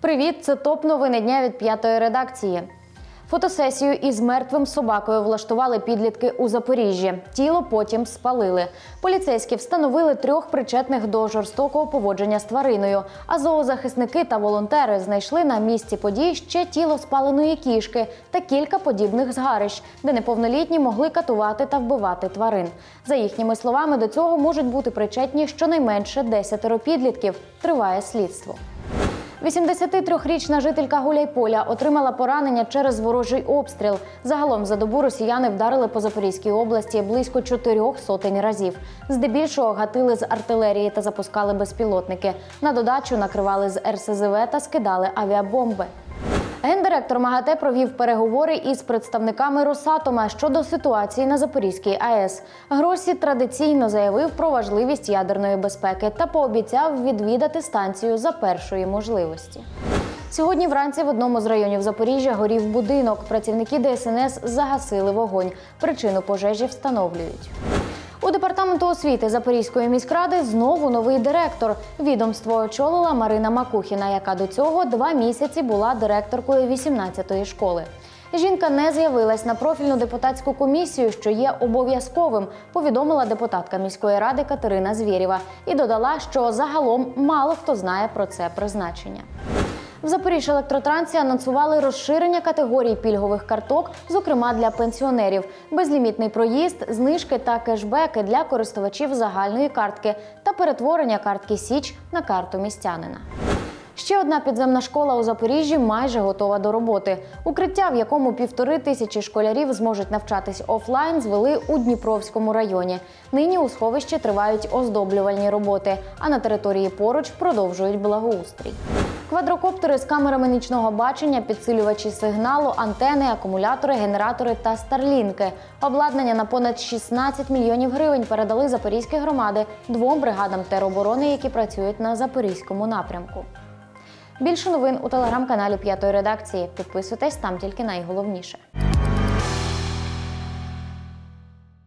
Привіт, це топ новини дня від п'ятої редакції. Фотосесію із мертвим собакою влаштували підлітки у Запоріжжі. Тіло потім спалили. Поліцейські встановили трьох причетних до жорстокого поводження з твариною. А зоозахисники та волонтери знайшли на місці подій ще тіло спаленої кішки та кілька подібних згарищ, де неповнолітні могли катувати та вбивати тварин. За їхніми словами, до цього можуть бути причетні щонайменше десятеро підлітків. Триває слідство. 83-річна жителька Гуляйполя отримала поранення через ворожий обстріл. Загалом за добу росіяни вдарили по Запорізькій області близько чотирьох сотень разів. Здебільшого гатили з артилерії та запускали безпілотники. На додачу накривали з РСЗВ та скидали авіабомби. Гендиректор МАГАТЕ провів переговори із представниками Росатома щодо ситуації на Запорізькій АЕС. Гросі традиційно заявив про важливість ядерної безпеки та пообіцяв відвідати станцію за першої можливості. Сьогодні вранці в одному з районів Запоріжжя горів будинок. Працівники ДСНС загасили вогонь. Причину пожежі встановлюють. Департаменту освіти Запорізької міськради знову новий директор. Відомство очолила Марина Макухіна, яка до цього два місяці була директоркою 18-ї школи. Жінка не з'явилась на профільну депутатську комісію, що є обов'язковим, повідомила депутатка міської ради Катерина Звєрєва і додала, що загалом мало хто знає про це призначення. В Запоріжжі електротрансі анонсували розширення категорій пільгових карток, зокрема для пенсіонерів, безлімітний проїзд, знижки та кешбеки для користувачів загальної картки та перетворення картки Січ на карту містянина. Ще одна підземна школа у Запоріжжі майже готова до роботи. Укриття, в якому півтори тисячі школярів зможуть навчатись офлайн, звели у Дніпровському районі. Нині у сховищі тривають оздоблювальні роботи, а на території поруч продовжують благоустрій. Квадрокоптери з камерами нічного бачення, підсилювачі сигналу, антени, акумулятори, генератори та старлінки. Обладнання на понад 16 мільйонів гривень передали запорізькі громади двом бригадам тероборони, які працюють на запорізькому напрямку. Більше новин у телеграм-каналі П'ятої редакції. Підписуйтесь там тільки найголовніше.